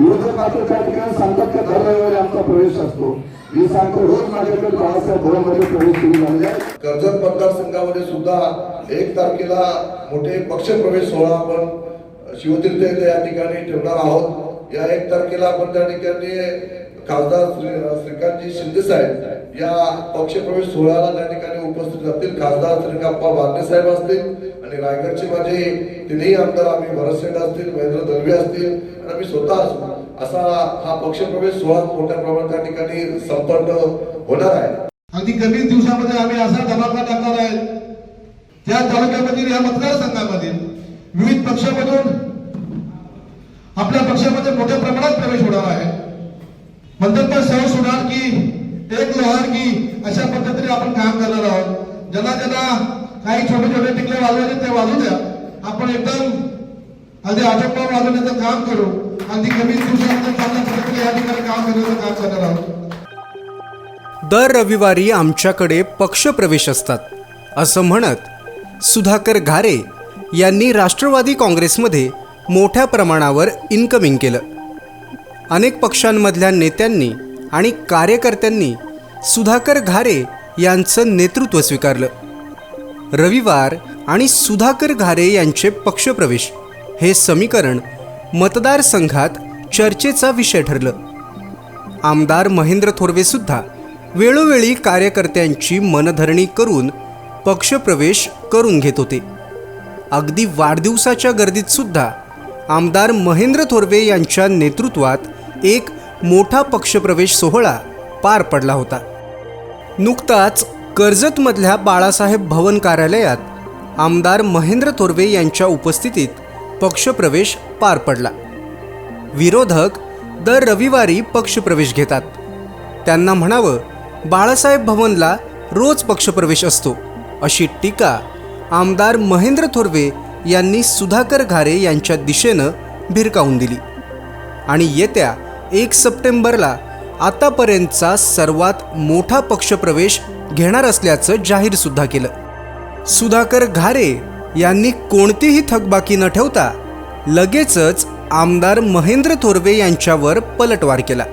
विरोधक मात्र त्या ठिकाणी सांगतात की दर रविवारी आमचा प्रवेश असतो. मी सांगतो रोज माझ्याकडे बाळासाहेब भवनमध्ये प्रवेश सुरू झालेला आहे. कर्जत मतदारसंघामध्ये सुद्धा एक तारखेला मोठे पक्षप्रवेश सोहळा आपण शिवतीर्थ येथे या ठिकाणी ठेवणार आहोत. या एक तारखेला आपण त्या ठिकाणी खासदार श्री श्रीकांतजी शिंदे साहेब या पक्षप्रवेश सोहळ्याला त्या ठिकाणी उपस्थित राहतील. खासदार श्रीकाप्पा बांदे साहेब असतील आणि रायगडचे माझे तिन्ही आमदार आम्ही भरतसेठ असतील महेंद्र दळवी असतील आणि आम्ही स्वतः असू. असा हा पक्षप्रवेश सोहळा मोठ्या प्रमाणात त्या ठिकाणी संपन्न होणार आहे. अगदी कमी दिवसामध्ये आम्ही असा धमाका टाकणार आहे. त्या तालुक्यामधील या मतदारसंघामधील विविध पक्षामधून आपल्या पक्षामध्ये मोठ्या प्रमाणात प्रवेश होणार आहे. म्हणतात सहज होणार की एक लोहार की अशा पद्धतीने आपण काम करणार आहोत. ज्यांना ज्यांना काही छोटे छोटे टिकले वाजवायचे ते वाजू द्या. आपण एकदम अगदी आटोपा वाजवण्याचं काम करू. अगदी कमी दिवसात चांगल्या पद्धतीने या ठिकाणी काम करण्याचं काम करणार आहोत. दर रविवारी आमच्याकडे पक्षप्रवेश असतात. असं म्हणत सुधाकर घारे यांनी राष्ट्रवादी काँग्रेसमध्ये मोठ्या प्रमाणावर इन्कमिंग केलं. अनेक पक्षांमधल्या नेत्यांनी आणि कार्यकर्त्यांनी सुधाकर घारे यांचं नेतृत्व स्वीकारलं. रविवार आणि सुधाकर घारे यांचे पक्षप्रवेश. हे समीकरण मतदारसंघात चर्चेचा विषय ठरलं. आमदार महेंद्र थोरवेसुद्धा वेळोवेळी कार्यकर्त्यांची मनधरणी करून पक्षप्रवेश करून घेत होते. अगदी वाढदिवसाच्या गर्दीतसुद्धा आमदार महेंद्र थोरवे यांच्या नेतृत्वात एक मोठा पक्षप्रवेश सोहळा पार पडला होता. नुकताच कर्जतमधल्या बाळासाहेब भवन कार्यालयात आमदार महेंद्र थोरवे यांच्या उपस्थितीत पक्षप्रवेश पार पडला. विरोधक दर रविवारी पक्षप्रवेश घेतात. त्यांना म्हणावं बाळासाहेब भवनला रोज पक्षप्रवेश असतो अशी टीका आमदार महेंद्र थोरवे यांनी सुधाकर घारे यांच्या दिशेनं भिरकावून दिली. आणि येत्या एक सप्टेंबरला आतापर्यंतचा सर्वात मोठा पक्षप्रवेश घेणार असल्याचं जाहीरसुद्धा केलं. सुधाकर घारे यांनी कोणतीही थकबाकी न ठेवता लगेचच आमदार महेंद्र थोरवे यांच्यावर पलटवार केला.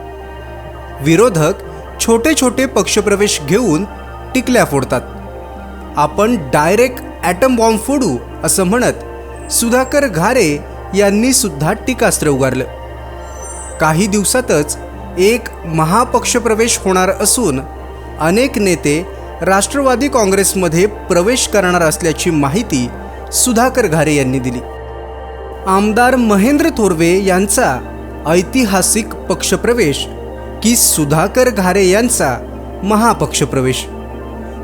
विरोधक छोटे छोटे पक्षप्रवेश घेऊन टिकल्या फोडतात. आपण डायरेक्ट ॲटम बॉम्ब फोडू असं म्हणत सुधाकर घारे यांनी सुद्धा टीकास्त्र उगारलं. काही दिवसातच एक महापक्षप्रवेश होणार असून अनेक नेते राष्ट्रवादी काँग्रेसमध्ये प्रवेश करणार असल्याची माहिती सुधाकर घारे यांनी दिली. आमदार महेंद्र थोरवे यांचा ऐतिहासिक पक्षप्रवेश की सुधाकर घारे यांचा महापक्षप्रवेश.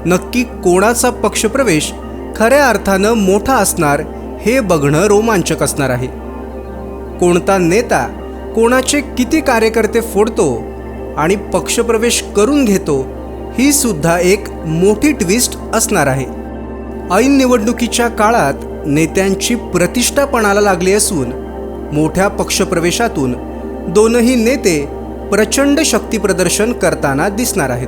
नक्की कोणाचा पक्षप्रवेश खऱ्या अर्थानं मोठा असणार हे बघणं रोमांचक असणार आहे. कोणता नेता कोणाचे किती कार्यकर्ते फोडतो आणि पक्षप्रवेश करून घेतो ही सुद्धा एक मोठी ट्विस्ट असणार आहे. ऐन निवडणुकीच्या काळात नेत्यांची प्रतिष्ठापणाला लागली असून मोठ्या पक्षप्रवेशातून दोनही नेते प्रचंड शक्तीप्रदर्शन करताना दिसणार आहेत.